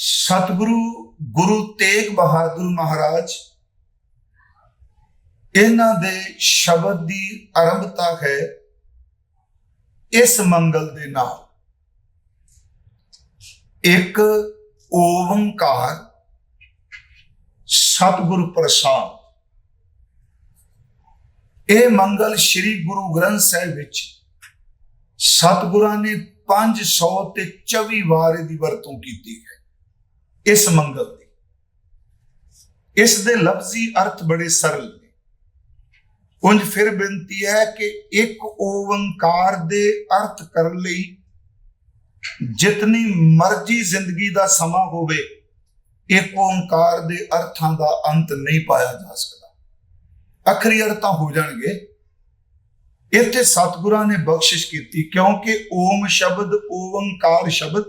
ਸਤਿਗੁਰੂ ਗੁਰੂ ਤੇਗ ਬਹਾਦਰ ਮਹਾਰਾਜ, ਇਹਨਾਂ ਦੇ ਸ਼ਬਦ ਦੀ ਆਰੰਭਤਾ ਹੈ ਇਸ ਮੰਗਲ ਦੇ ਨਾਲ। ਇੱਕ ਓੰਕਾਰ ਸਤਿਗੁਰ ਪ੍ਰਸਾਦ। ਇਹ ਮੰਗਲ ਸ੍ਰੀ ਗੁਰੂ ਗ੍ਰੰਥ ਸਾਹਿਬ ਵਿੱਚ ਸਤਿਗੁਰਾਂ ਨੇ 500 ਤੇ 24 ਵਾਰ ਦੀ ਵਰਤੋਂ ਕੀਤੀ ਹੈ। ਇਸ ਮੰਗਲ ਦੀ ਇਸ ਦੇ ਲਫ਼ਜ਼ੀ ਅਰਥ ਬੜੇ ਸਰਲ ਨੇ। ਉਂਝ ਫਿਰ ਬੇਨਤੀ ਹੈ ਕਿ ਇੱਕ ਓੰਕਾਰ ਦੇ ਅਰਥ ਕਰਨ ਲਈ ਜਿਤਨੀ ਮਰਜ਼ੀ ਜ਼ਿੰਦਗੀ ਦਾ ਸਮਾਂ ਹੋਵੇ, ਇੱਕ ਓੰਕਾਰ ਦੇ ਅਰਥਾਂ ਦਾ ਅੰਤ ਨਹੀਂ ਪਾਇਆ ਜਾ ਸਕਦਾ। ਅਖਰੀ ਅਰਥਾਂ ਹੋ ਜਾਣਗੇ। ਇੱਥੇ ਸਤਿਗੁਰਾਂ ਨੇ ਬਖਸ਼ਿਸ਼ ਕੀਤੀ ਕਿਉਂਕਿ ਓਮ ਸ਼ਬਦ ਓੰਕਾਰ ਸ਼ਬਦ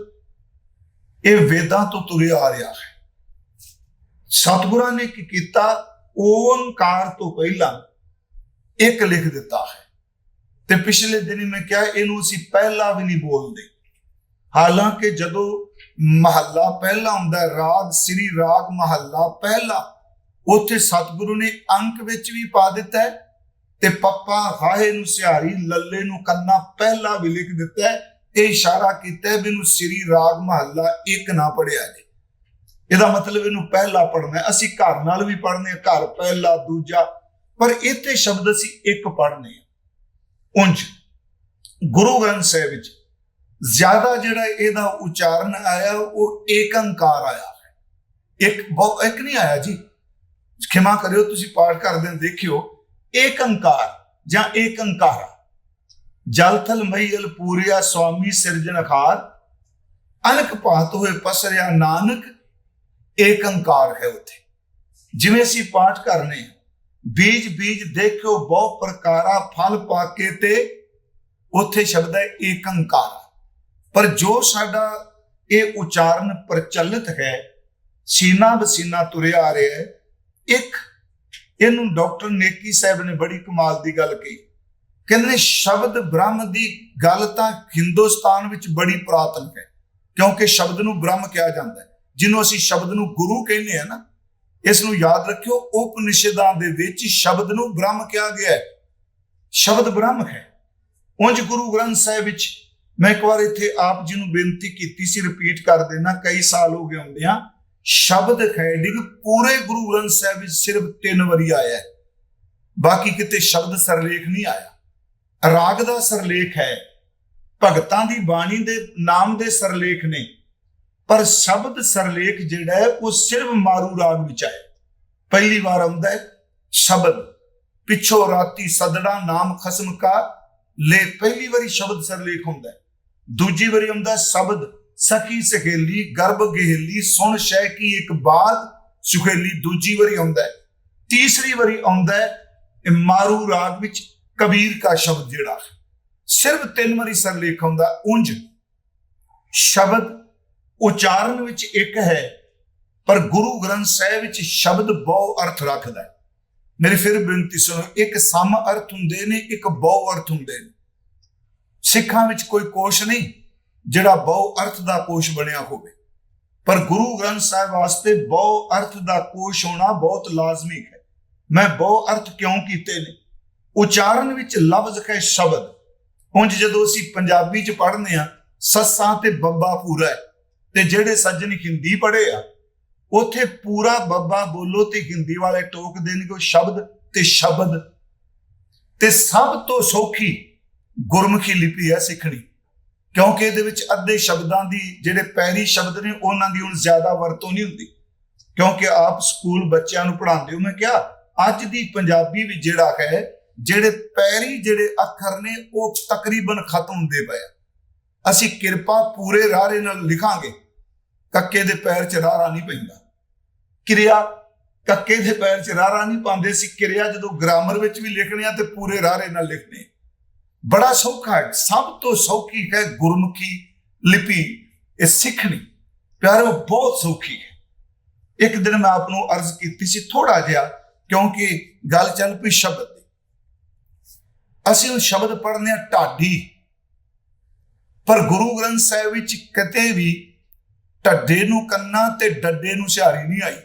ਇਹ ਵੇਦਾਂ ਤੋਂ ਤੁਰਿਆ ਆ ਰਿਹਾ ਹੈ। ਸਤਿਗੁਰਾਂ ਨੇ ਕੀ ਕੀਤਾ? ਓੰਕਾਰ ਤੋਂ ਪਹਿਲਾਂ ਇੱਕ ਲਿਖ ਦਿੱਤਾ ਹੈ। ਤੇ ਪਿਛਲੇ ਦਿਨ ਮੈਂ ਕਿਹਾ, ਇਹਨੂੰ ਅਸੀਂ ਪਹਿਲਾ ਵੀ ਨਹੀਂ ਬੋਲਦੇ। ਹਾਲਾਂਕਿ ਜਦੋਂ ਮਹੱਲਾ ਪਹਿਲਾ ਹੁੰਦਾ ਰਾਗ, ਸ੍ਰੀ ਰਾਗ ਮਹੱਲਾ ਪਹਿਲਾ, ਉੱਥੇ ਸਤਿਗੁਰੂ ਨੇ ਅੰਕ ਵਿੱਚ ਵੀ ਪਾ ਦਿੱਤਾ ਹੈ ਤੇ ਪੱਪਾ ਹਾਏ ਨੂੰ ਸਿਹਾਰੀ, ਲੱਲੇ ਨੂੰ ਕੰਨਾ ਪਹਿਲਾ ਵੀ ਲਿਖ ਦਿੱਤਾ ਹੈ। ਇਹ ਇਸ਼ਾਰਾ ਕੀਤਾ ਵੀ ਇਹਨੂੰ ਸ੍ਰੀ ਰਾਗ ਮਹੱਲਾ ਇੱਕ ਨਾ ਪੜਿਆ ਜੇ ਇਹਦਾ ਮਤਲਬ ਇਹਨੂੰ ਪਹਿਲਾ ਪੜਨਾ ਅਸੀਂ ਘਰ ਨਾਲ ਵੀ ਪੜਨੇ ਘਰ ਪਹਿਲਾ, ਦੂਜਾ, ਪਰ ਇੱਥੇ ਸ਼ਬਦ ਅਸੀਂ ਇੱਕ ਪੜਨੇ ਆ ਉਂਝ ਗੁਰੂ ਗ੍ਰੰਥ ਸਾਹਿਬ ਵਿੱਚ ਜ਼ਿਆਦਾ ਜਿਹੜਾ ਇਹਦਾ ਉਚਾਰਨ ਆਇਆ, ਉਹ ਏਕੰਕਾਰ ਆਇਆ ਹੈ। ਇੱਕ ਬਹੁ, ਇੱਕ ਨਹੀਂ ਆਇਆ ਜੀ। ਖਿਮਾ ਕਰਿਓ, ਤੁਸੀਂ ਪਾਠ ਕਰਦੇ ਹੋ ਦੇਖਿਓ। ਏਕੰਕਾਰ ਜਾਂ ਏਕੰਕਾਰਾ। ਜਲ ਥਲ ਮਈਲ ਪੂਰਿਆ ਸੁਆਮੀ ਸਿਰਜਣਹਾਰ ਅਨਕ ਭਾਤ ਹੋਏ ਪਸਰਿਆ ਨਾਨਕ ਏਕੰਕਾਰ ਹੈ ਉਥੇ। ਜਿਵੇਂ ਅਸੀਂ ਪਾਠ ਕਰਨੇ ਆ ਬੀਜ ਬੀਜ ਦੇਖਿਓ ਬਹੁ ਪ੍ਰਕਾਰਾ ਫਲ ਪਾ ਕੇ ਤੇ ਉਥੇ ਸ਼ਬਦ ਹੈ ਏਕੰਕਾਰ ਪਰ ਜੋ ਸਾਡਾ ਇਹ ਉਚਾਰਨ ਪ੍ਰਚਲਿਤ ਹੈ, ਸੀਨਾ ਬਸੀਨਾ ਤੁਰਿਆ ਆ ਰਿਹਾ ਹੈ, ਇੱਕ ਇਹਨੂੰ ਡਾਕਟਰ ਨੇਕੀ ਸਾਹਿਬ ਨੇ ਬੜੀ ਕਮਾਲ ਦੀ ਗੱਲ ਕਹੀ। ਕਹਿੰਦੇ ਸ਼ਬਦ ਬ੍ਰਹਮ ਦੀ ਗੱਲ ਤਾਂ ਹਿੰਦੁਸਤਾਨ ਵਿੱਚ ਬੜੀ ਪ੍ਰਾਤਨ ਹੈ, ਕਿਉਂਕਿ ਸ਼ਬਦ ਨੂੰ ਬ੍ਰਹਮ ਕਿਹਾ ਜਾਂਦਾ ਹੈ। ਜਿਹਨੂੰ ਅਸੀਂ ਸ਼ਬਦ ਨੂੰ ਗੁਰੂ ਕਹਿੰਦੇ ਆ ਨਾ ਇਸ ਨੂੰ ਯਾਦ ਰੱਖਿਓ, ਉਪਨਿਸ਼ਦਾਂ ਦੇ ਵਿੱਚ ਸ਼ਬਦ ਨੂੰ ਬ੍ਰਹਮ ਕਿਹਾ ਗਿਆ ਹੈ। ਸ਼ਬਦ ਬ੍ਰਹਮ ਹੈ। ਉਂਝ ਗੁਰੂ ਗ੍ਰੰਥ ਸਾਹਿਬ ਵਿੱਚ ਮੈਂ ਇੱਕ ਵਾਰ ਇੱਥੇ ਆਪ ਜੀ ਨੂੰ ਬੇਨਤੀ ਕੀਤੀ ਸੀ ਰਿਪੀਟ ਕਰ ਦੇਣਾ, ਕਈ ਸਾਲ ਹੋ ਗਏ ਹੁੰਦੇ ਆ। ਸ਼ਬਦ ਖੈਡਿੰਗ ਪੂਰੇ ਗੁਰੂ ਗ੍ਰੰਥ ਸਾਹਿਬ ਵਿੱਚ ਸਿਰਫ ਤਿੰਨ ਵਾਰੀ ਆਇਆ ਹੈ। ਬਾਕੀ ਕਿਤੇ ਸ਼ਬਦ ਸਰਲੇਖ ਨਹੀਂ ਆਇਆ। ਰਾਗ ਦਾ ਸਰਲੇਖ ਹੈ। ਭਗਤਾਂ ਦੀ ਬਾਣੀ ਦੇ ਨਾਮ ਦੇ ਸਰਲੇਖ ਨੇ। ਪਰ ਸ਼ਬਦ ਸਰਲੇਖ ਜਿਹੜਾ ਹੈ, ਉਹ ਸਿਰਫ ਮਾਰੂ ਰਾਗ ਵਿੱਚ ਆਇਆ। ਪਹਿਲੀ ਵਾਰ ਆਉਂਦਾ ਹੈ, ਸ਼ਬਦ। ਪਿੱਛੋਂ ਰਾਤੀ ਸਦੜਾ ਨਾਮ ਖਸਮ ਕਾ, ਲੈ ਪਹਿਲੀ ਵਾਰੀ ਸ਼ਬਦ ਸਰਲੇਖ ਹੁੰਦਾ ਦੂਜੀ ਵਾਰੀ ਆਉਂਦਾ ਸ਼ਬਦ, ਸਖੀ ਸਖੇਲੀ ਗਰਭ ਗਹਿਲੀ, ਸੁਣ ਸ਼ੈ ਕੀ ਇੱਕ ਬਾਤ ਸੁਖੇਲੀ ਦੂਜੀ ਵਾਰੀ ਆਉਂਦਾ ਹੈ। ਤੀਸਰੀ ਵਾਰੀ ਆਉਂਦਾ ਮਾਰੂ ਰਾਗ ਵਿੱਚ ਕਬੀਰ ਕਾ ਸ਼ਬਦ ਜਿਹੜਾ ਹੈ, ਸਿਰਫ ਤਿੰਨ ਵਾਰੀ ਸਰਲੇਖ ਹੁੰਦਾ ਉਂਝ। ਸ਼ਬਦ ਉਚਾਰਨ ਵਿੱਚ ਇੱਕ ਹੈ, ਪਰ ਗੁਰੂ ਗ੍ਰੰਥ ਸਾਹਿਬ ਵਿੱਚ ਸ਼ਬਦ ਬਹੁ ਅਰਥ ਰੱਖਦਾ ਹੈ। ਮੇਰੀ ਫਿਰ ਬੇਨਤੀ ਸੁਣੋ, ਇੱਕ ਸਮ ਅਰਥ ਹੁੰਦੇ ਨੇ, ਇੱਕ ਬਹੁ ਅਰਥ ਹੁੰਦੇ ਨੇ। ਸਿੱਖਾਂ ਵਿੱਚ ਕੋਈ ਕੋਸ਼ ਨਹੀਂ, ਜਿਹੜਾ ਬਹੁ ਅਰਥ ਦਾ ਕੋਸ਼ ਬਣਿਆ ਹੋਵੇ। ਪਰ ਗੁਰੂ ਗ੍ਰੰਥ ਸਾਹਿਬ ਵਾਸਤੇ ਬਹੁ ਅਰਥ ਦਾ ਕੋਸ਼ ਹੋਣਾ ਬਹੁਤ ਲਾਜ਼ਮੀ ਹੈ। ਮੈਂ ਬਹੁ ਅਰਥ ਕਿਉਂ ਕੀਤੇ ਨੇ? ਉਚਾਰਨ ਵਿੱਚ ਲਫ਼ਜ਼ ਹੈ ਸ਼ਬਦ। ਉਂਝ ਜਦੋਂ ਅਸੀਂ ਪੰਜਾਬੀ ਚ ਪੜ੍ਹਨੇ ਆ, ਸੱਸਾਂ ਤੇ ਬੱਬਾ ਪੂਰਾ ਹੈ, ਤੇ ਜਿਹੜੇ ਸੱਜਣ ਹਿੰਦੀ ਪੜ੍ਹੇ ਆ, ਉਥੇ ਪੂਰਾ ਬੱਬਾ ਬੋਲੋ ਤੇ ਹਿੰਦੀ ਵਾਲੇ ਟੋਕ ਦੇਣਗੇ ਉਹ ਸ਼ਬਦ ਤੇ ਸ਼ਬਦ। ਤੇ ਸਭ ਤੋਂ ਸੌਖੀ ਗੁਰਮੁਖੀ ਲਿਪੀ ਹੈ ਸਿੱਖਣੀ, ਕਿਉਂਕਿ ਇਹਦੇ ਵਿੱਚ ਅੱਧੇ ਸ਼ਬਦਾਂ ਦੀ ਜਿਹੜੇ ਪੈਰੀ ਸ਼ਬਦ ਨੇ, ਉਹਨਾਂ ਦੀ ਹੁਣ ਜ਼ਿਆਦਾ ਵਰਤੋਂ ਨਹੀਂ ਹੁੰਦੀ। ਕਿਉਂਕਿ ਆਪ ਸਕੂਲ ਬੱਚਿਆਂ ਨੂੰ ਪੜ੍ਹਾਉਂਦੇ ਹੋ, ਮੈਂ ਕਿਹਾ, ਅੱਜ ਦੀ ਪੰਜਾਬੀ ਵਿੱਚ ਜਿਹੜਾ ਹੈ ਜਿਹੜੇ ਪੈਰੀ, ਜਿਹੜੇ ਅੱਖਰ ਨੇ, ਉਹ ਤਕਰੀਬਨ ਖਤਮ ਹੁੰਦੇ ਪਏ ਅਸੀਂ ਕਿਰਪਾ ਪੂਰੇ ਰਾਰੇ ਨਾਲ ਲਿਖਾਂਗੇ, ਕੱਕੇ ਦੇ ਪੈਰ 'ਚ ਰਾਰਾ ਨਹੀਂ ਪੈਂਦਾ। ਕਿਰਿਆ, ਕੱਕੇ ਦੇ ਪੈਰ 'ਚ ਰਾਰਾ ਨਹੀਂ ਪਾਉਂਦੇ। ਸੀ ਕਿਰਿਆ ਜਦੋਂ ਗ੍ਰਾਮਰ ਵਿੱਚ ਵੀ ਲਿਖਣੇ ਆ ਤੇ ਪੂਰੇ ਰਾਰੇ ਨਾਲ ਲਿਖਣੇ ਬੜਾ ਸੌਖਾ ਹੈ। ਸਭ ਤੋਂ ਸੌਖੀ ਹੈ ਗੁਰਮੁਖੀ ਲਿਪੀ, ਇਹ ਸਿੱਖਣੀ। ਪਿਆਰੋ, ਬਹੁਤ ਸੌਖੀ ਹੈ। ਇੱਕ ਦਿਨ ਮੈਂ ਆਪ ਨੂੰ ਅਰਜ਼ ਕੀਤੀ ਸੀ ਥੋੜਾ ਜਿਹਾ, ਕਿਉਂਕਿ ਗੱਲ ਚੱਲ ਪਈ ਸ਼ਬਦ ਅਸੀਂ ਉਹ ਸ਼ਬਦ ਪੜ੍ਹਨੇ ਆ ਢਾਡੀ। ਪਰ ਗੁਰੂ ਗ੍ਰੰਥ ਸਾਹਿਬ ਵਿੱਚ ਕਿਤੇ ਵੀ ਢੱਡੇ ਨੂੰ ਕੰਨਾ ਤੇ ਡੱਡੇ ਨੂੰ ਸਿਹਾਰੀ ਨਹੀਂ ਆਈ।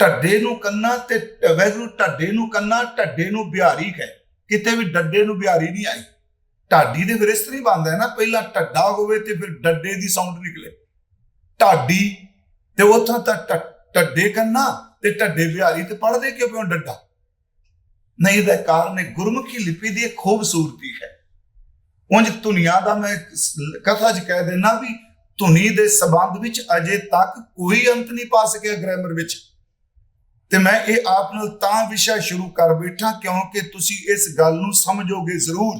ਢੱਡੇ ਨੂੰ ਕੰਨਾ ਤੇ ਵੈਗਰੂ ਢੱਡੇ ਨੂੰ ਕੰਨਾ, ਢੱਡੇ ਨੂੰ ਬਿਹਾਰੀ ਹੈ ਕਿਤੇ ਵੀ ਡੱਡੇ ਨੂੰ ਬਿਹਾਰੀ ਨਹੀਂ ਆਈ। ਢਾਡੀ ਦੇ ਫਿਰ ਇਸ ਤਰ੍ਹਾਂ ਬਣਦਾ ਨਾ, ਪਹਿਲਾਂ ਢੱਡਾ ਹੋਵੇ ਤੇ ਫਿਰ ਡੱਡੇ ਦੀ ਸਾਊਂਡ ਨਿਕਲੇ। ਢਾਡੀ ਤੇ ਉੱਥੋਂ ਤਾਂ ਢ- ਢੱਡੇ ਕੰਨਾ ਤੇ ਢੱਡੇ ਬਿਹਾਰੀ ਤੇ ਪੜਦੇ ਕਿਉਂ ਪਿਓ ਡੱਡਾ? ਨਹੀਂ, ਇਹਦਾ ਕਾਰਨ ਹੈ ਗੁਰਮੁਖੀ ਲਿਪੀ ਦੀ ਇੱਕ ਖੂਬਸੂਰਤੀ ਹੈ। ਉਂਝ ਧੁਨੀਆਂ ਦਾ ਮੈਂ ਕਥਾ 'ਚ ਕਹਿ ਦੇਣਾ ਵੀ ਧੁਨੀ ਦੇ ਸਬੰਧ ਵਿੱਚ ਅਜੇ ਤੱਕ ਕੋਈ ਅੰਤ ਨਹੀਂ ਪਾ ਸਕਿਆ ਗ੍ਰਾਮਰ ਵਿੱਚ। ਤੇ ਮੈਂ ਇਹ ਆਪ ਨਾਲ ਤਾਂ ਵਿਸ਼ਾ ਸ਼ੁਰੂ ਕਰ ਬੈਠਾ ਕਿਉਂਕਿ ਤੁਸੀਂ ਇਸ ਗੱਲ ਨੂੰ ਸਮਝੋਗੇ ਜ਼ਰੂਰ।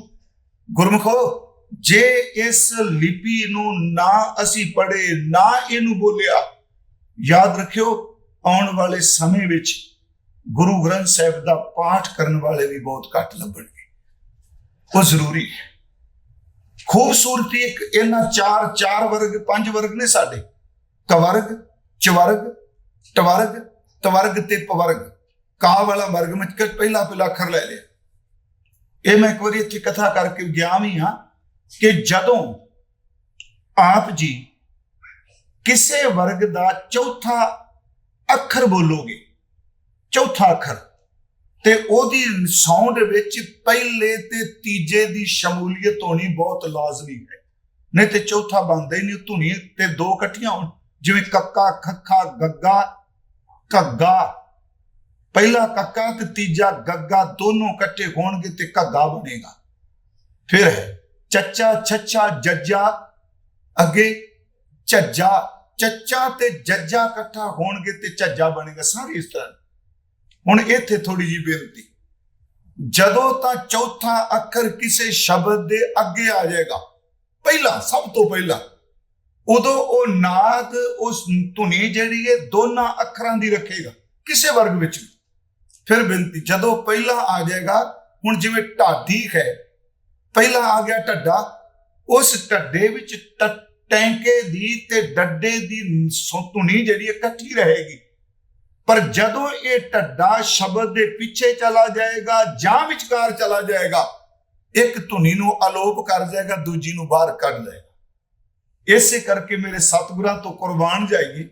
ਗੁਰਮਖੋ, ਜੇ ਇਸ ਲਿਪੀ ਨੂੰ ਨਾ ਅਸੀਂ ਪੜ੍ਹੇ, ਨਾ ਇਹਨੂੰ ਬੋਲਿਆ, ਯਾਦ ਰੱਖਿਓ, ਆਉਣ ਵਾਲੇ ਸਮੇਂ ਵਿੱਚ ਗੁਰੂ ਗ੍ਰੰਥ ਸਾਹਿਬ ਦਾ ਪਾਠ ਕਰਨ ਵਾਲੇ ਵੀ ਬਹੁਤ ਘੱਟ ਲੱਭਣਗੇ। ਉਹ ਜ਼ਰੂਰੀ ਹੈ। ਖੂਬਸੂਰਤੀ ਇੱਕ ਇਹਨਾਂ ਚਾਰ ਚਾਰ ਵਰਗ, ਪੰਜ ਵਰਗ ਨੇ ਸਾਡੇ। ਕਵਰਗ, ਚਵਰਗ, ਟਵਰਗ, ਤਵਰਗ ਤੇ ਪਵਰਗ। ਕਾ ਵਾਲਾ ਵਰਗ ਮੈਂ ਕਿ ਪਹਿਲਾ ਪਹਿਲਾ ਅੱਖਰ ਲੈ ਲਿਆ। ਇਹ ਮੈਂ ਇੱਕ ਵਾਰੀ ਇੱਥੇ ਕਥਾ ਕਰਕੇ ਗਿਆ ਵੀ ਹਾਂ ਕਿ ਜਦੋਂ ਆਪ ਜੀ ਕਿਸੇ ਵਰਗ ਦਾ ਚੌਥਾ ਅੱਖਰ ਬੋਲੋਗੇ ਚੌਥਾ ਅੱਖਰ। ਤੇ ਉਹਦੀ ਸਾਊਂਡ ਵਿੱਚ ਪਹਿਲੇ ਤੇ ਤੀਜੇ ਦੀ ਸ਼ਮੂਲੀਅਤ ਹੋਣੀ ਬਹੁਤ ਲਾਜ਼ਮੀ ਹੈ। ਨਹੀਂ ਤੇ ਚੌਥਾ ਬਣਦਾ ਹੀ ਨਹੀਂ ਧੁਨੀ ਤੇ ਦੋ ਇਕੱਠੀਆਂ ਹੋਣ। ਜਿਵੇਂ ਕੱਕਾ, ਖੱਖਾ, ਗੱਗਾ, ਘੱਗਾ। ਪਹਿਲਾ ਕੱਕਾ ਤੇ ਤੀਜਾ ਗੱਗਾ ਦੋਨੋਂ ਇਕੱਠੇ ਹੋਣਗੇ ਤੇ ਘੱਗਾ ਬਣੇਗਾ। ਫਿਰ ਹੈ ਚੱਚਾ, ਛੱਛਾ, ਜੱਜਾ, ਅੱਗੇ ਝੱਜਾ। ਚੱਚਾ ਤੇ ਜੱਜਾ ਇਕੱਠਾ ਹੋਣਗੇ ਤੇ ਝੱਜਾ ਬਣੇਗਾ। ਸਾਰੇ ਇਸ ਤਰ੍ਹਾਂ। ਹੁਣ ਇੱਥੇ ਥੋੜੀ ਜੀ ਬੇਨਤੀ ਜਦੋਂ ਤਾਂ ਚੌਥਾ ਅੱਖਰ ਕਿਸੇ ਸ਼ਬਦ ਦੇ ਅੱਗੇ ਆ ਜਾਏਗਾ, ਪਹਿਲਾ, ਸਭ ਤੋਂ ਪਹਿਲਾ, ਉਦੋਂ ਉਹ ਨਾਦ ਉਸ ਧੁਨੀ ਜਿਹੜੀ ਹੈ, ਦੋਨਾਂ ਅੱਖਰਾਂ ਦੀ ਰੱਖੇਗਾ, ਕਿਸੇ ਵਰਗ ਵਿੱਚ ਵੀ। ਫਿਰ ਬੇਨਤੀ, ਜਦੋਂ ਪਹਿਲਾ ਆ ਜਾਏਗਾ, ਹੁਣ ਜਿਵੇਂ ਢਾਡੀ ਹੈ, ਪਹਿਲਾ ਆ ਗਿਆ ਢੱਡਾ, ਉਸ ਢੱਡੇ ਵਿੱਚ ਟ- ਟੈਂਕੇ ਦੀ ਤੇ ਡੱਡੇ ਦੀ ਧੁਨੀ ਜਿਹੜੀ ਹੈ, ਇਕੱਠੀ ਰਹੇਗੀ ਪਰ ਜਦੋਂ ਇਹ ਢੱਡਾ ਸ਼ਬਦ ਦੇ ਪਿੱਛੇ ਚਲਾ ਜਾਏਗਾ, ਜਾਂ ਵਿਚਕਾਰ ਚਲਾ ਜਾਏਗਾ, ਇੱਕ ਧੁਨੀ ਨੂੰ ਅਲੋਪ ਕਰ ਜਾਏਗਾ, ਦੂਜੀ ਨੂੰ ਬਾਹਰ ਕੱਢ ਲਏਗਾ। ਇਸੇ ਕਰਕੇ ਮੇਰੇ ਸਤਿਗੁਰਾਂ ਤੋਂ ਕੁਰਬਾਨ ਜਾਈਏ।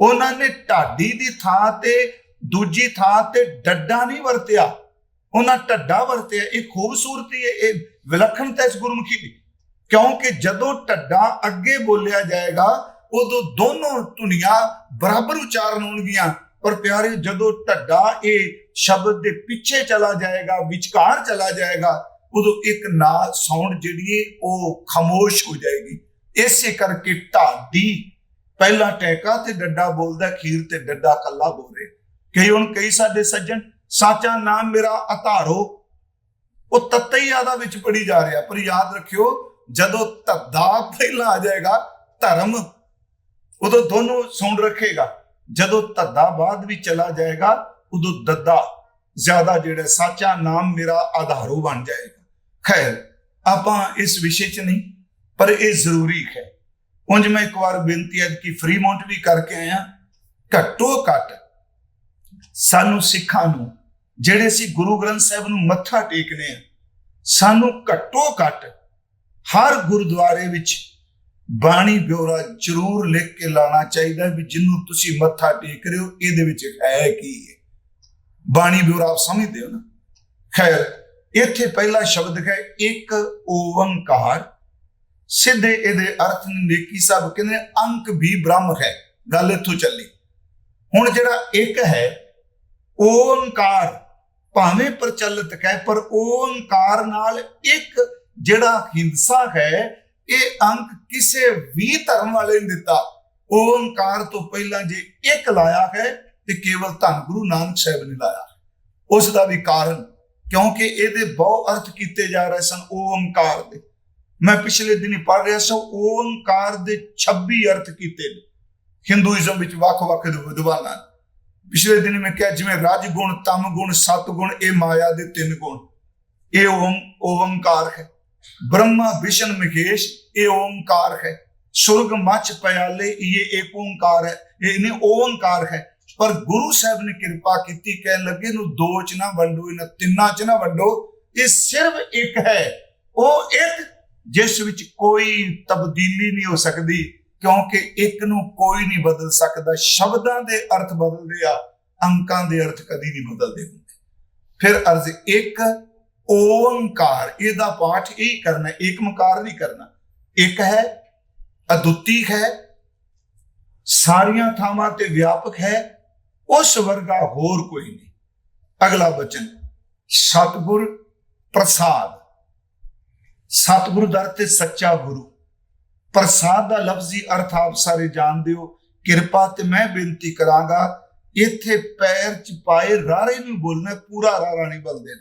ਉਹਨਾਂ ਨੇ ਢਾਡੀ ਦੀ ਥਾਂ ਤੇ ਦੂਜੀ ਥਾਂ ਤੇ ਡੱਡਾ ਨਹੀਂ ਵਰਤਿਆ। ਉਹਨਾਂ ਢੱਡਾ ਵਰਤਿਆ, ਇਹ ਖੂਬਸੂਰਤੀ ਹੈ, ਇਹ ਵਿਲੱਖਣਤਾ ਇਸ ਗੁਰਮੁਖੀ ਦੀ। ਕਿਉਂਕਿ ਜਦੋਂ ਢੱਡਾ ਅੱਗੇ ਬੋਲਿਆ ਜਾਏਗਾ, ਉਦੋਂ ਦੋਨੋਂ ਧੁਨੀਆਂ ਬਰਾਬਰ ਉਚਾਰਨ ਹੋਣਗੀਆਂ। ਪਰ ਪਿਆਰੇ ਜਦੋਂ ਢੱਡਾ ਇਹ ਸ਼ਬਦ ਦੇ ਪਿੱਛੇ ਚਲਾ ਜਾਏਗਾ, ਵਿਚਕਾਰ ਚਲਾ ਜਾਏਗਾ, ਉਦੋਂ ਇੱਕ ਨਾ ਸਾਊਂਡ ਜਿਹੜੀ ਉਹ ਖਾਮੋਸ਼ ਹੋ ਜਾਏਗੀ। ਇਸੇ ਕਰਕੇ ਢਾਡੀ ਪਹਿਲਾ ਟੈਕਾ ਤੇ ਡੱਡਾ ਬੋਲਦਾ, ਖੀਰ ਤੇ ਡੱਡਾ ਕੱਲਾ ਰਿਹਾ। ਕਈ ਹੁਣ ਕਈ ਸਾਡੇ ਸੱਜਣ, ਸਾਚਾ ਨਾਮ ਮੇਰਾ ਅਧਾਰੋ। ਉਹ ਤੱਤੇ ਹੀ ਵਿੱਚ ਪੜੀ ਜਾ ਰਿਹਾ, ਪਰ ਯਾਦ ਰੱਖਿਓ, ਜਦੋਂ ਧੱਦਾ ਪਹਿਲਾਂ ਆ ਜਾਏਗਾ, ਧਰਮ ਉਦੋਂ ਦੋਨੋਂ ਸਾਊਂਡ ਰੱਖੇਗਾ। ਜਦੋਂ ਧੱਦਾ ਬਾਅਦ ਵੀ ਚਲਾ ਜਾਏਗਾ, ਉਦੋਂ ਦੱਦਾ ਜ਼ਿਆਦਾ ਜਿਹੜਾ ਸਾਚਾ ਨਾਮ ਮੇਰਾ ਆਧਾਰੋ ਬਣ ਜਾਏਗਾ। ਖੈਰ, ਆਪਾਂ ਇਸ ਵਿਸ਼ੇ 'ਚ ਨਹੀਂ, ਪਰ ਇਹ ਜ਼ਰੂਰੀ ਹੈ। ਉਂਝ ਮੈਂ ਇੱਕ ਵਾਰ ਬੇਨਤੀ ਹੈ ਕਿ ਫਰੀਮੌਂਟ ਵੀ ਕਰਕੇ ਆਇਆ। ਘੱਟੋ ਘੱਟ ਸਾਨੂੰ ਸਿੱਖਾਂ ਨੂੰ, ਜਿਹੜੇ ਅਸੀਂ ਗੁਰੂ ਗ੍ਰੰਥ ਸਾਹਿਬ ਨੂੰ ਮੱਥਾ ਟੇਕਨੇ ਆ ਸਾਨੂੰ ਘੱਟੋ ਘੱਟ ਹਰ ਗੁਰਦੁਆਰੇ ਵਿੱਚ ਬਾਣੀ ਬਿਉਰਾ ਜ਼ਰੂਰ ਲਿਖ ਕੇ ਲਾਣਾ ਚਾਹੀਦਾ ਵੀ ਜਿਹਨੂੰ ਤੁਸੀਂ ਮੱਥਾ ਟੇਕ ਰਹੇ ਹੋ, ਇਹਦੇ ਵਿੱਚ ਹੈ ਕੀ ਹੈ? ਬਾਣੀ ਬਿਉਰਾ ਆਪ ਸਮਝਦੇ ਹੋ ਨਾ? ਖੈਰ, ਇੱਥੇ ਪਹਿਲਾ ਸ਼ਬਦ ਹੈ ਇੱਕ ਓੰਕਾਰ। ਸਿੱਧੇ ਇਹਦੇ ਅਰਥ ਨੇਕੀ ਸਾਹਿਬ ਕਹਿੰਦੇ ਅੰਕ ਵੀ ਬ੍ਰਹਮ ਹੈ। ਗੱਲ ਇੱਥੋਂ ਚੱਲੀ। ਹੁਣ ਜਿਹੜਾ ਇੱਕ ਹੈ, ਓੰਕਾਰ, ਭਾਵੇਂ ਪ੍ਰਚਲਿਤ ਹੈ, ਪਰ ਓੰਕਾਰ ਨਾਲ ਇੱਕ ਜਿਹੜਾ ਹਿੰਸਾ ਹੈ ਇਹ ਅੰਕ ਕਿਸੇ ਵੀ ਧਰਮ ਵਾਲੇ ਨੇ ਦਿੱਤਾ। ਓੰਕਾਰ ਤੋਂ ਪਹਿਲਾਂ ਜੇ ਇੱਕ ਲਾਇਆ ਹੈ, ਤੇ ਕੇਵਲ ਧੰਨ ਗੁਰੂ ਨਾਨਕ ਸਾਹਿਬ ਨੇ ਲਾਇਆ ਉਸ ਦਾ ਵੀ ਕਾਰਨ, ਕਿਉਂਕਿ ਇਹਦੇ ਬਹੁ ਅਰਥ ਕੀਤੇ ਜਾ ਰਹੇ ਸਨ ਓੰਕਾਰ ਦੇ। ਮੈਂ ਪਿਛਲੇ ਦਿਨੀ ਪੜ੍ਹ ਰਿਹਾ ਸੀ, ਓੰਕਾਰ ਦੇ 26 ਅਰਥ ਕੀਤੇ ਨੇ। ਹਿੰਦੂਇਜ਼ਮ ਵਿੱਚ ਵੱਖ-ਵੱਖ ਵਿਦਵਾਨਾਂ ਨੇ। ਪਿਛਲੇ ਦਿਨ ਮੈਂ ਕਿਹਾ, ਜਿਵੇਂ ਰਜ ਗੁਣ ਤਮ ਗੁਣ ਸਤ ਗੁਣ ਇਹ ਮਾਇਆ ਦੇ ਤਿੰਨ ਗੁਣ। ਇਹ ਓਮ ਓੰਕਾਰ ਹੈ। ਬ੍ਰਹਮਾ, ਵਿਸ਼ਨ, ਮਹੇਸ਼, ਇਹ ਓੰਕਾਰ ਹੈ। ਸੁਰਗ ਮੱਚ ਪਿਆਲੇ ਇਹ ਏਕ ਓੰਕਾਰ ਹੈ, ਇਹ ਨਹੀਂ ਓੰਕਾਰ ਪਰ ਗੁਰੂ ਸਾਹਿਬ ਨੇ ਕਿਰਪਾ ਕੀਤੀ, ਕਹਿਣ ਲੱਗੇ ਨੂੰ ਦੋ ਚ ਨਾ ਵੰਡੋ, ਇਹਨਾਂ ਤਿੰਨਾਂ ਚ ਨਾ ਵੰਡੋ। ਇਹ ਸਿਰਫ ਇੱਕ ਹੈ। ਉਹ ਇੱਕ, ਜਿਸ ਵਿੱਚ ਕੋਈ ਤਬਦੀਲੀ ਨਹੀਂ ਹੋ ਸਕਦੀ, ਕਿਉਂਕਿ ਇੱਕ ਨੂੰ ਕੋਈ ਨਹੀਂ ਬਦਲ ਸਕਦਾ। ਸ਼ਬਦਾਂ ਦੇ ਅਰਥ ਬਦਲਦੇ ਆ, ਅੰਕਾਂ ਦੇ ਅਰਥ ਕਦੀ ਨਹੀਂ ਬਦਲਦੇ ਹੁੰਦੇ। ਫਿਰ ਅਰਜ਼ ਇੱਕ ਓੰਕਾਰ, ਇਹਦਾ ਪਾਠ ਇਹ ਕਰਨਾ, ਏਕਮਕਾਰ ਨਹੀਂ ਕਰਨਾ। ਇੱਕ ਹੈ, ਅਦੁੱਤੀ ਹੈ, ਸਾਰੀਆਂ ਥਾਵਾਂ ਤੇ ਵਿਆਪਕ ਹੈ, ਉਸ ਵਰਗਾ ਹੋਰ ਕੋਈ ਨਹੀਂ। ਅਗਲਾ ਬਚਨ ਸਤਿਗੁਰ ਪ੍ਰਸਾਦ। ਸਤਿਗੁਰ ਦਰ ਤੇ ਸੱਚਾ ਗੁਰੂ। ਪ੍ਰਸਾਦ ਦਾ ਲਫ਼ਜ਼ੀ ਅਰਥ ਆਪ ਸਾਰੇ ਜਾਣਦੇ ਹੋ ਕਿਰਪਾ ਤੇ ਮੈਂ ਬੇਨਤੀ ਕਰਾਂਗਾ, ਇੱਥੇ ਪੈਰ ਚ ਪਾਏ ਰਾਰੇ ਨੂੰ ਬੋਲਣਾ, ਪੂਰਾ ਰਾਰਾ ਨਹੀਂ ਬੋਲਦੇ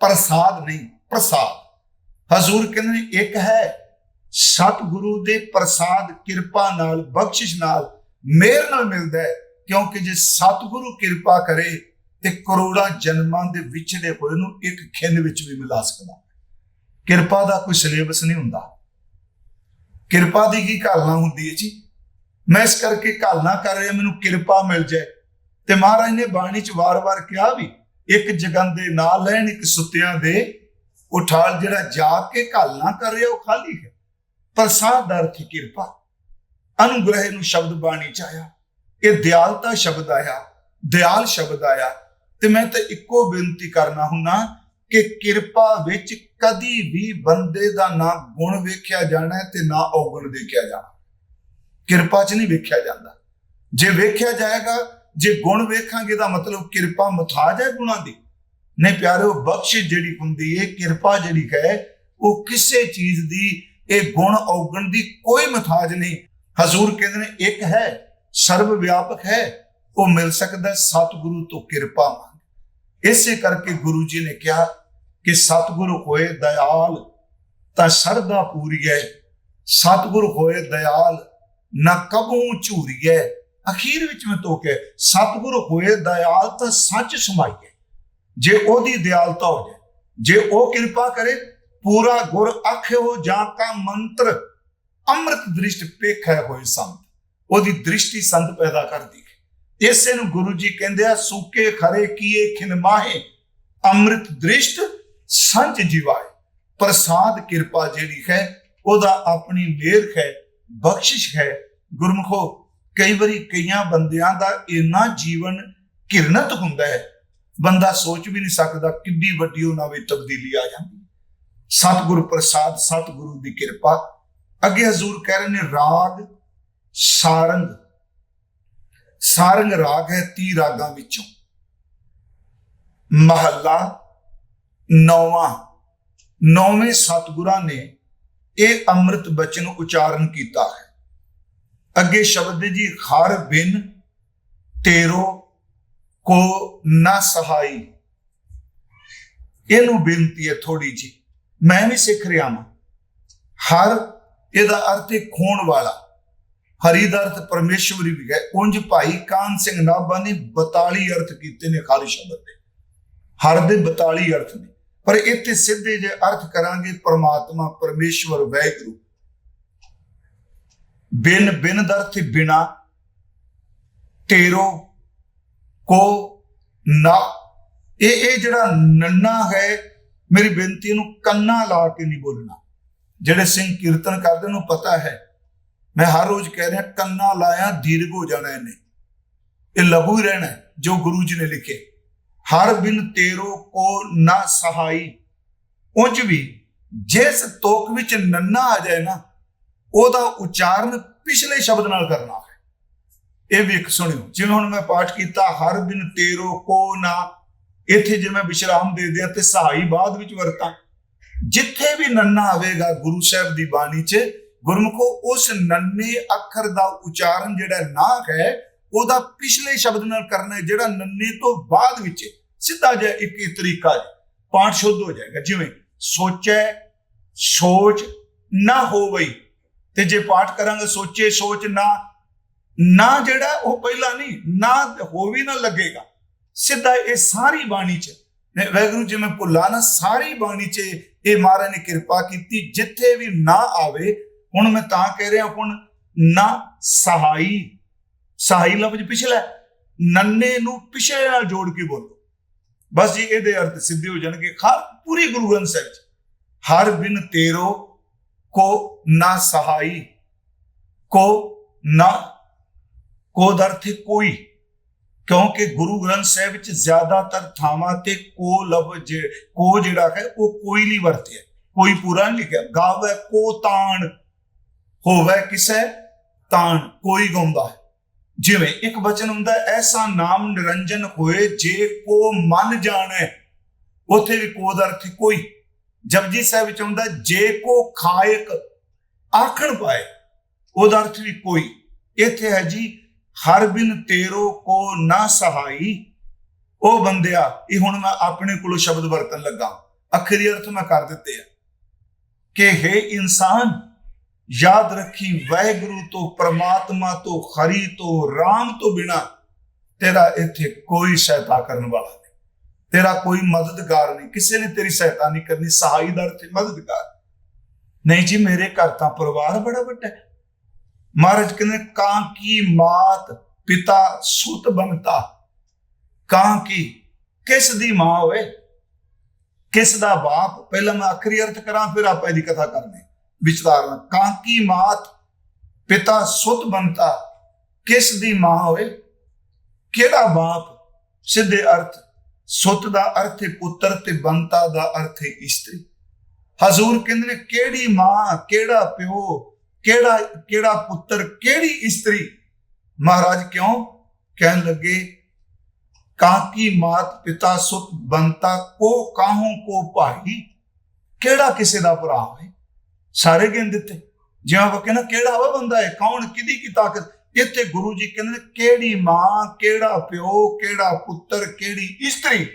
ਪ੍ਰਸਾਦ ਨਹੀਂ, ਪ੍ਰਸਾਦ। ਹਜ਼ੂਰ ਕਹਿੰਦੇ ਨੇ, ਇੱਕ ਹੈ, ਸਤਿਗੁਰੂ ਦੇ ਪ੍ਰਸਾਦ ਕਿਰਪਾ ਨਾਲ, ਬਖਸ਼ਿਸ਼ ਨਾਲ, ਮਿਹਰ ਨਾਲ ਮਿਲਦਾ ਹੈ, ਕਿਉਂਕਿ ਜੇ ਸਤਿਗੁਰੂ ਕਿਰਪਾ ਕਰੇ, ਤੇ ਕਰੋੜਾਂ ਜਨਮਾਂ ਦੇ ਵਿਛੜੇ ਹੋਏ ਨੂੰ ਇੱਕ ਖਿੰਨ ਵਿੱਚ ਵੀ ਮਿਲਾ ਸਕਦਾ। ਕਿਰਪਾ ਦਾ ਕੋਈ ਸਿਲੇਬਸ ਨਹੀਂ ਹੁੰਦਾ। ਕਿਰਪਾ ਦੀ ਕੀ ਘਾਲਣਾ ਹੁੰਦੀ ਹੈ ਜੀ? ਮੈਂ ਇਸ ਕਰਕੇ ਘਾਲਣਾ ਕਰ ਰਿਹਾ, ਮੈਨੂੰ ਕਿਰਪਾ ਮਿਲ ਜਾਏ। ਤੇ ਮਹਾਰਾਜ ਨੇ ਬਾਣੀ ਚ ਵਾਰ-ਵਾਰ ਕਿਹਾ ਵੀ ਇੱਕ ਜਗਨ ਦੇ ਨਾ ਲੈਣ, ਇੱਕ ਸੁੱਤਿਆਂ ਦੇ ਉਠਾਲ ਜਿਹੜਾ ਜਾ ਕੇ ਘਾਲਣਾ ਕਰ ਰਿਹਾ, ਉਹ ਖਾਲੀ ਹੈ। ਪ੍ਰਸਾਦ ਅਰਥ ਕਿਰਪਾ। ਅਨੁਗ੍ਰਹਿ ਨੂੰ ਸ਼ਬਦ ਬਾਣੀ ਚ ਆਇਆ ਇਹ ਦਿਆਲਤਾ ਸ਼ਬਦ ਆਇਆ, ਦਿਆਲ ਸ਼ਬਦ ਆਇਆ। ਤੇ ਮੈਂ ਤਾਂ ਇੱਕੋ ਬੇਨਤੀ ਕਰਨਾ ਹੁੰਨਾ ਕਿ ਕਿਰਪਾ ਵਿੱਚ ਕਦੀ ਵੀ ਬੰਦੇ ਦਾ ਨਾ ਗੁਣ ਵੇਖਿਆ ਜਾਣਾ ਤੇ ਨਾ ਔਗਣ ਵੇਖਿਆ ਜਾਣਾ। ਕਿਰਪਾ 'ਚ ਨਹੀਂ ਵੇਖਿਆ ਜਾਂਦਾ। ਜੇ ਵੇਖਿਆ ਜਾਏਗਾ ਜੇ ਗੁਣ ਵੇਖਾਂਗੇ ਦਾ ਮਤਲਬ ਕਿਰਪਾ ਮੁਤਾਜ ਹੈ ਗੁਣਾਂ ਦੀ। ਨਹੀਂ ਪਿਆਰਿਓ ਬਖਸ਼ਿਸ਼ ਜਿਹੜੀ ਹੁੰਦੀ ਹੈ ਕਿਰਪਾ ਜਿਹੜੀ ਹੈ, ਉਹ ਕਿਸੇ ਚੀਜ਼ ਦੀ, ਇਹ ਗੁਣ ਔਗਣ ਦੀ ਕੋਈ ਮੁਤਾਜ ਨਹੀਂ। ਹਜ਼ੂਰ ਕਹਿੰਦੇ ਨੇ, ਇੱਕ ਹੈ, ਸਰਵ ਵਿਆਪਕ ਹੈ, ਉਹ ਮਿਲ ਸਕਦਾ ਸਤਿਗੁਰੂ ਤੋਂ ਕਿਰਪਾ ਮੰਗ। ਇਸੇ ਕਰਕੇ ਗੁਰੂ ਜੀ ਨੇ ਕਿਹਾ ਕਿ ਸਤਿਗੁਰੂ ਹੋਏ ਦਇਆਲ, ਤਾਂ ਸਰਦਾ ਹੈ। ਸਤਿਗੁਰੂ ਹੋਏ ਦਇਆਲ, ਨਾ ਕਬੂ ਝੂਰੀਐ ਅਖੀਰ ਵਿੱਚ ਮੈਂ ਤੋਕੇ ਸਤਿਗੁਰ ਹੋਏ ਦਇਆਲ ਤਾਂ ਸੱਚ ਸਮਾਈਏ। ਜੇ ਉਹਦੀ ਦਿਆਲਤਾ ਹੋ ਜਾਏ, ਜੇ ਉਹ ਕਿਰਪਾ ਕਰੇ, ਪੂਰਾ ਗੁਰ ਅਖਿਓ ਜਾਂ ਕਾ ਮੰਤਰ ਅੰਮ੍ਰਿਤ ਦ੍ਰਿਸ਼ਟ ਪੇਖੈ ਹੋਏ ਸੰਤ। ਉਹਦੀ ਦ੍ਰਿਸ਼ਟੀ ਸੰਤ ਪੈਦਾ ਕਰਦੀ ਹੈ ਇਸੇ ਨੂੰ ਗੁਰੂ ਜੀ ਕਹਿੰਦੇ ਆ, ਸੂਕੇ ਖਰੇ ਕੀਏ ਖਿਨਮਾਹੇ ਅੰਮ੍ਰਿਤ ਦ੍ਰਿਸ਼ਟ ਸੰਜ ਜੀਵਾਏ। ਪ੍ਰਸਾਦ ਕਿਰਪਾ ਜਿਹੜੀ ਹੈ, ਉਹਦਾ ਆਪਣੀ ਮਿਹਰ ਹੈ, ਬਖਸ਼ਿਸ਼ ਹੈ। ਗੁਰਮਖੋ ਕਈ ਵਾਰੀ ਕਈਆਂ ਬੰਦਿਆਂ ਦਾ ਇੰਨਾ ਜੀਵਨ ਕਿਰਨਤ ਹੁੰਦਾ ਹੈ, ਬੰਦਾ ਸੋਚ ਵੀ ਨਹੀਂ ਸਕਦਾ ਕਿੰਨੀ ਵੱਡੀ ਉਹਨਾਂ ਵਿੱਚ ਤਬਦੀਲੀ ਆ ਜਾਂਦੀ ਸਤਿਗੁਰ ਪ੍ਰਸਾਦ, ਸਤਿਗੁਰੂ ਦੀ ਕਿਰਪਾ। ਅੱਗੇ ਹਜ਼ੂਰ ਕਹਿ ਰਹੇ ਨੇ, ਰਾਗ ਸਾਰੰਗ। ਸਾਰੰਗ ਰਾਗ ਹੈ 30 ਰਾਗਾਂ ਵਿੱਚੋਂ। ਮਹੱਲਾ ਨੌਵਾਂ। ਨੌਵੇਂ ਸਤਿਗੁਰਾਂ ਨੇ ਇਹ ਅੰਮ੍ਰਿਤ ਬਚਨ ਉਚਾਰਨ ਕੀਤਾ ਹੈ। ਅੱਗੇ ਸ਼ਬਦ ਜੀ, ਹਰ ਬਿਨ ਤੇਰੋ ਕੋ ਨਾ ਸਹਾਈ। ਇਹਨੂੰ ਬੇਨਤੀ ਹੈ ਥੋੜੀ ਜੀ ਮੈਂ ਵੀ ਸਿੱਖ ਰਿਹਾ ਹਾਂ ਹਰ ਇਹਦਾ ਅਰਥ ਹੈ ਖੋਣ ਵਾਲਾ। ਹਰੀ ਦਾ ਅਰਥ ਪਰਮੇਸ਼ਵਰੀ ਵੀ ਹੈ ਉੰਜ ਭਾਈ ਕਾਨ ਸਿੰਘ ਨਾਭਾ ਨੇ 42 ਅਰਥ ਕੀਤੇ ਨੇ ਖਾਲੀ ਸ਼ਬਦ ਦੇ। ਹਰ ਦੇ 42 ਅਰਥ ਨੇ। ਪਰ ਇੱਥੇ ਸਿੱਧੇ ਜੇ ਅਰਥ ਕਰਾਂਗੇ, ਪਰਮਾਤਮਾ, ਪਰਮੇਸ਼ਵਰ ਵੈਗੁਰੂ ਬਿਨ ਬਿਨ ਦਰਥ ਬਿਨਾ ਤੇਰੋ ਕੋ ਨਾ। ਇਹ ਇਹ ਜਿਹੜਾ ਨੰਨਾ ਹੈ, ਮੇਰੀ ਬੇਨਤੀ ਨੂੰ ਕੰਨਾ ਲਾ ਕੇ ਨਹੀਂ ਬੋਲਣਾ। ਜਿਹੜੇ ਸਿੰਘ ਕੀਰਤਨ ਕਰਦੇ ਨੂੰ ਪਤਾ ਹੈ। ਮੈਂ ਹਰ ਰੋਜ਼ ਕਹਿ ਰਿਹਾ, ਕੰਨਾ ਲਾਇਆ, ਦੀਰਘ ਹੋ ਜਾਣਾ ਇਹਨੇ। ਇਹ ਲਘੂ ਹੀ ਰਹਿਣਾ ਜੋ ਗੁਰੂ ਜੀ ਨੇ ਲਿਖੇ ਹਰ ਬਿਨ ਤੇਰੋ ਕੋ ਨਾ ਸਹਾਈ। ਉਂਝ ਵੀ, ਜਿਸ ਤੋਕ ਵਿੱਚ ਨੰਨਾ ਆ ਜਾਏ ਨਾ ਉਹਦਾ ਉਚਾਰਨ ਪਿਛਲੇ ਸ਼ਬਦ ਨਾਲ ਕਰਨਾ ਹੈ। ਇਹ ਵੇਖ ਸੁਣਿਓ। ਜਿਵੇਂ ਹੁਣ ਮੈਂ ਪਾਠ ਕੀਤਾ, ਹਰ ਬਿਨ ਤੇਰੋ ਕੋ ਨਾ। ਇੱਥੇ ਜੇ ਮੈਂ ਵਿਸ਼ਰਾਮ ਦੇ ਦਿਆਂ ਤੇ ਸਹਾਈ ਬਾਅਦ ਵਿੱਚ ਵਰਤਾਂ। ਜਿੱਥੇ ਵੀ ਨੰਨਾ ਆਵੇਗਾ ਗੁਰੂ ਸਾਹਿਬ ਦੀ ਬਾਣੀ 'ਚ, ਗੁਰਮੁਖੋ, ਉਸ ਨੰਨੇ ਅੱਖਰ ਦਾ ਉਚਾਰਨ ਜਿਹੜਾ ਨਾ ਹੈ, ਉਹਦਾ ਪਿਛਲੇ ਸ਼ਬਦ ਨਾਲ ਕਰਨਾ ਹੈ, ਜਿਹੜਾ ਨੰਨੇ ਤੋਂ ਬਾਅਦ ਵਿੱਚ ਸਿੱਧਾ ਜਿਹਾ ਇੱਕ ਹੀ ਤਰੀਕਾ ਹੈ। ਪਾਠ ਸ਼ੁੱਧ ਹੋ ਜਾਏਗਾ। ਜਿਵੇਂ ਸੋਚੈ, ਸੋਚ ਨਾ ਹੋਵਈ ਤੇ ਜੇ ਪਾਠ ਕਰਾਂਗੇ, ਸੋਚੇ, ਸੋਚ ਨਾ ਨਾ ਜਿਹੜਾ ਉਹ ਪਹਿਲਾਂ ਨਹੀਂ, ਨਾ ਹੋ ਵੀ ਨਾ ਲੱਗੇਗਾ। ਸਿੱਧਾ ਇਹ ਸਾਰੀ ਬਾਣੀ ਚ ਨੇ ਵੈਗਰੂ ਜੀ, ਮੈਂ ਭੁੱਲਾ ਨਾ, ਸਾਰੀ ਬਾਣੀ ਚ ਇਹ ਮਹਾਰਾਜ ਨੇ ਕਿਰਪਾ ਕੀਤੀ, ਜਿੱਥੇ ਵੀ ਨਾ ਆਵੇ, ਹੁਣ ਮੈਂ ਤਾਂ ਕਹਿ ਰਿਹਾ, ਹੁਣ ਨਾ ਸਹਾਈ। ਸਹਾਈ ਲਫ਼ਜ਼ ਪਿਛਲਾ ਨੰਨੇ ਨੂੰ ਪਿਛਲੇ ਨਾਲ ਜੋੜ ਕੇ ਬੋਲੋ। ਬਸ ਜੀ, ਇਹਦੇ ਅਰਥ ਸਿੱਧੇ ਹੋ ਜਾਣਗੇ। ਹਰ ਪੂਰੀ ਗੁਰੂ ਗ੍ਰੰਥ ਸਾਹਿਬ 'ਚ, ਹਰ ਬਿਨ ਤੇਰੋ ਕੋ ਨਾ ਸਹਾਈ, ਕੋ ਨਾ, ਕੋ ਦਰਥ ਕੋਈ, ਕਿਉਂਕਿ ਗੁਰੂ ਗ੍ਰੰਥ ਸਾਹਿਬ ਵਿੱਚ ਜ਼ਿਆਦਾਤਰ ਥਾਵਾਂ ਤੇ ਕੋ ਲਫ਼ਜ਼ ਕੋ ਜਿਹੜਾ ਹੈ ਉਹ ਕੋਈ ਨਹੀਂ ਵਰਤਿਆ, ਕੋਈ ਪੂਰਾ ਨਹੀਂ ਲਿਖਿਆ। ਗਾਵੇ ਕੋ ਤਾਣ, ਹੋਵੇ ਕਿਸੇ ਤਾਣ, ਕੋਈ ਗਾਉਂਦਾ ਹੈ। ਜਿਵੇਂ ਇੱਕ ਬਚਨ ਹੁੰਦਾ ਐਸਾ ਨਾਮ ਨਿਰੰਜਨ ਹੋਏ ਜੇ ਕੋ ਮਨ ਜਾਣੈ, ਉੱਥੇ ਵੀ ਕੋ ਦਾ ਅਰਥ ਕੋਈ। ਜਪਜੀ ਸਾਹਿਬ ਵਿੱਚ ਹੁੰਦਾ, ਜੇ ਕੋ ਖਾਇਕ ਆਖਣ ਪਾਏ, ਉਹਦਾ ਅਰਥ ਵੀ ਕੋਈ। ਇੱਥੇ ਹੈ ਜੀ, ਹਰ ਬਿਨ ਤੇਰੋ ਕੋ ਨਾ ਸਹਾਈ। ਉਹ ਬੰਦਿਆ, ਇਹ ਹੁਣ ਮੈਂ ਆਪਣੇ ਕੋਲੋਂ ਸ਼ਬਦ ਵਰਤਣ ਲੱਗਾ। ਅਖਰੀ ਅਰਥ ਮੈਂ ਕਰ ਦਿੱਤੇ ਆ। ਕਿ ਹੈ ਇਨਸਾਨ, ਯਾਦ ਰੱਖੀ ਵਾਹਿਗੁਰੂ ਤੋਂ, ਪ੍ਰਮਾਤਮਾ ਤੋਂ, ਹਰੀ ਤੋਂ, ਰਾਮ ਤੋਂ ਬਿਨਾ ਤੇਰਾ ਇੱਥੇ ਕੋਈ ਸਹਾਇਤਾ ਕਰਨ ਵਾਲਾ ਨਹੀਂ ਤੇਰਾ ਕੋਈ ਮਦਦਗਾਰ ਨਹੀਂ, ਕਿਸੇ ਨੇ ਤੇਰੀ ਸਹਾਇਤਾ ਨਹੀਂ ਕਰਨੀ ਸਹਾਈ ਦਾ ਅਰਥ ਹੈ ਮਦਦਗਾਰ। ਨਹੀਂ ਜੀ, ਮੇਰੇ ਘਰ ਤਾਂ ਪਰਿਵਾਰ ਵੱਡਾ ਹੈ। ਮਹਾਰਾਜ ਕਹਿੰਦੇ, ਕਾਂ ਕੀ ਮਾਤ ਪਿਤਾ ਸੁਤ ਬਣਤਾ ਕਾਂ ਕੀ, ਕਿਸ ਦੀ ਮਾਂ ਹੋਵੇ? ਕਿਸ ਦਾ ਬਾਪ? ਪਹਿਲਾਂ ਮੈਂ ਆਖਰੀ ਅਰਥ ਕਰਾਂ, ਫਿਰ ਆਪਾਂ ਇਹਦੀ ਕਥਾ ਕਰਨੀ ਵਿਚਾਰਨਾ, ਕਾਂ ਕੀ ਮਾਤ ਪਿਤਾ ਸੁਤ ਬਣਤਾ ਕਿਸ ਦੀ ਮਾਂ ਹੋਵੇ? ਕਿਹੜਾ ਬਾਪ? ਸਿੱਧੇ ਅਰਥ ਸੁੱਤ ਦਾ ਅਰਥ ਹੈ ਪੁੱਤਰ ਤੇ ਬੰਤਾ ਦਾ ਅਰਥ ਹੈ ਇਸਤਰੀ। ਹਜ਼ੂਰ ਕਹਿੰਦੇ ਨੇ, ਕਿਹੜੀ ਮਾਂ, ਕਿਹੜਾ ਪਿਓ, ਕਿਹੜਾ ਕਿਹੜਾ ਪੁੱਤਰ, ਕਿਹੜੀ ਇਸਤਰੀ? ਮਹਾਰਾਜ ਕਿਉਂ ਕਹਿਣ ਲੱਗੇ ਕਾਕੀ ਮਾਤ ਪਿਤਾ ਸੁਤ ਬੰਤਾ ਕੋ ਕਾਹੂ ਕੋ ਭਾਈ? ਕਿਹੜਾ ਕਿਸੇ ਦਾ ਭਰਾ ਹੈ ਸਾਰੇ ਗਿਣ ਦਿੱਤੇ। ਜਿਵੇਂ ਆਪਾਂ ਕਹਿੰਦਾ ਕਿਹੜਾ ਵਾ ਬੰਦਾ ਹੈ ਕੌਣ? ਕਿਹਦੀ ਕੀ ਤਾਕਤ? ਇੱਥੇ ਗੁਰੂ ਜੀ ਕਹਿੰਦੇ ਨੇ, ਕਿਹੜੀ ਮਾਂ, ਕਿਹੜਾ ਪਿਓ, ਕਿਹੜਾ ਪੁੱਤਰ, ਕਿਹੜੀ ਇਸਤਰੀ,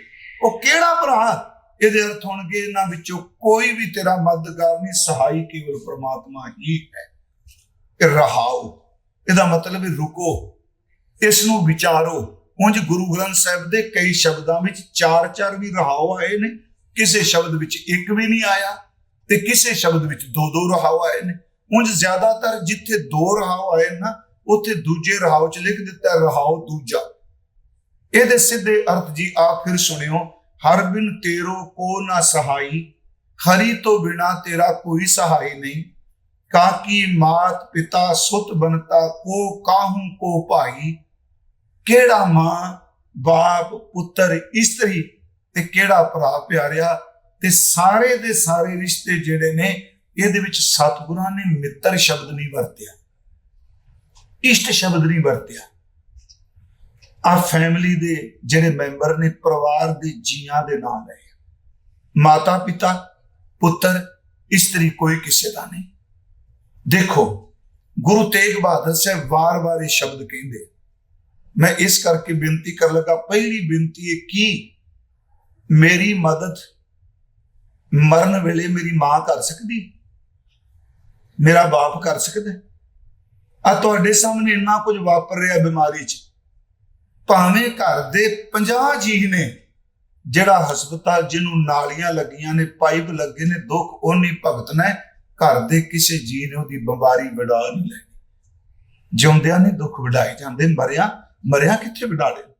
ਉਹ ਕਿਹੜਾ ਭਰਾ? ਇਹਦੇ ਅਰਥ ਹੋਣਗੇ ਇਹਨਾਂ ਵਿੱਚੋਂ ਕੋਈ ਵੀ ਤੇਰਾ ਮਦਦਗਾਰ ਨਹੀਂ, ਸਹਾਈ ਕੇਵਲ ਪ੍ਰਮਾਤਮਾ ਹੀ ਹੈ। ਇਹ ਰਹਾਓ। ਇਹਦਾ ਮਤਲਬ ਹੈ ਰੁਕੋ। ਇਸ ਨੂੰ ਵਿਚਾਰੋ। ਉਂਝ ਗੁਰੂ ਗ੍ਰੰਥ ਸਾਹਿਬ ਦੇ ਕਈ ਸ਼ਬਦਾਂ ਵਿੱਚ ਚਾਰ ਚਾਰ ਵੀ ਰਹਾਓ ਆਏ ਨੇ। ਕਿਸੇ ਸ਼ਬਦ ਵਿੱਚ ਇੱਕ ਵੀ ਨਹੀਂ ਆਇਆ ਤੇ ਕਿਸੇ ਸ਼ਬਦ ਵਿੱਚ ਦੋ ਦੋ ਰਹਾਓ ਆਏ ਨੇ। ਉਂਝ ਜ਼ਿਆਦਾਤਰ ਜਿੱਥੇ ਦੋ ਰਹਾਓ ਆਏ ਨਾ ਉੱਥੇ ਦੂਜੇ ਰਹਾਓ 'ਚ ਲਿਖ ਦਿੱਤਾ ਹੈ ਰਹਾਓ ਦੂਜਾ। ਇਹਦੇ ਸਿੱਧੇ ਅਰਥ ਜੀ ਆਪ ਫਿਰ ਸੁਣਿਓ, ਹਰ ਬਿਨ ਤੇਰੋ ਕੋ ਨਾ ਸਹਾਈ ਖਰੀ ਤੋਂ ਬਿਨਾ ਤੇਰਾ ਕੋਈ ਸਹਾਈ ਨਹੀਂ। ਕਾਕੀ ਮਾਤ ਪਿਤਾ ਸੁਤ ਬਨਤਾ, ਕੋ ਕਾਹੂ ਕੋ ਭਾਈ। ਕਿਹੜਾ ਮਾਂ, ਬਾਪ, ਪੁੱਤਰ ਇਸਤਰੀ ਤੇ ਕਿਹੜਾ ਭਰਾ ਪਿਆਰਿਆ। ਤੇ ਸਾਰੇ ਦੇ ਸਾਰੇ ਰਿਸ਼ਤੇ ਜਿਹੜੇ ਨੇ, ਇਹਦੇ ਵਿੱਚ ਸਤਿਗੁਰਾਂ ਨੇ ਮਿੱਤਰ ਸ਼ਬਦ ਨਹੀਂ ਵਰਤਿਆ। ਇਸ਼ਟ ਸ਼ਬਦ ਨਹੀਂ ਵਰਤਿਆ। ਆ ਫੈਮਿਲੀ ਦੇ ਜਿਹੜੇ ਮੈਂਬਰ ਨੇ, ਪਰਿਵਾਰ ਦੇ ਜੀਆਂ ਦੇ ਨਾਮ ਲਏ ਮਾਤਾ, ਪਿਤਾ, ਪੁੱਤਰ, ਇਸਤਰੀ ਕੋਈ ਕਿਸੇ ਦਾ ਨਹੀਂ। ਦੇਖੋ, ਗੁਰੂ ਤੇਗ ਬਹਾਦਰ ਸਾਹਿਬ ਵਾਰ-ਵਾਰ ਇਹ ਸ਼ਬਦ ਕਹਿੰਦੇ ਮੈਂ ਇਸ ਕਰਕੇ ਬੇਨਤੀ ਕਰ ਲਗਾ, ਪਹਿਲੀ ਬੇਨਤੀ ਹੈ ਕਿ ਮੇਰੀ ਮਦਦ ਮਰਨ ਵੇਲੇ ਮੇਰੀ ਮਾਂ ਕਰ ਸਕਦੀ? ਮੇਰਾ ਬਾਪ ਕਰ ਸਕਦਾ? ਆ ਤੁਹਾਡੇ ਸਾਹਮਣੇ ਇੰਨਾ ਕੁਝ ਵਾਪਰ ਰਿਹਾ ਬਿਮਾਰੀ 'ਚ। ਭਾਵੇਂ ਘਰ ਦੇ 50 ਜੀ ਨੇ, ਜਿਹੜਾ ਹਸਪਤਾਲ ਜਿਹਨੂੰ ਨਾਲੀਆਂ ਲੱਗੀਆਂ ਨੇ, ਪਾਈਪ ਲੱਗੇ ਨੇ, ਦੁੱਖ ਉਹਨੀ ਭਗਤ ਨੇ, ਘਰ ਦੇ ਕਿਸੇ ਜੀਅ ਨੇ ਉਹਦੀ ਬਿਮਾਰੀ ਵਡਾ ਨਹੀਂ ਲੈ ਜਿਉਂਦਿਆਂ ਨੇ ਦੁੱਖ ਵਡਾਏ ਜਾਂਦੇ, ਮਰਿਆ ਮਰਿਆ ਕਿੱਥੇ ਵਡਾ ਵਡਾੜੇ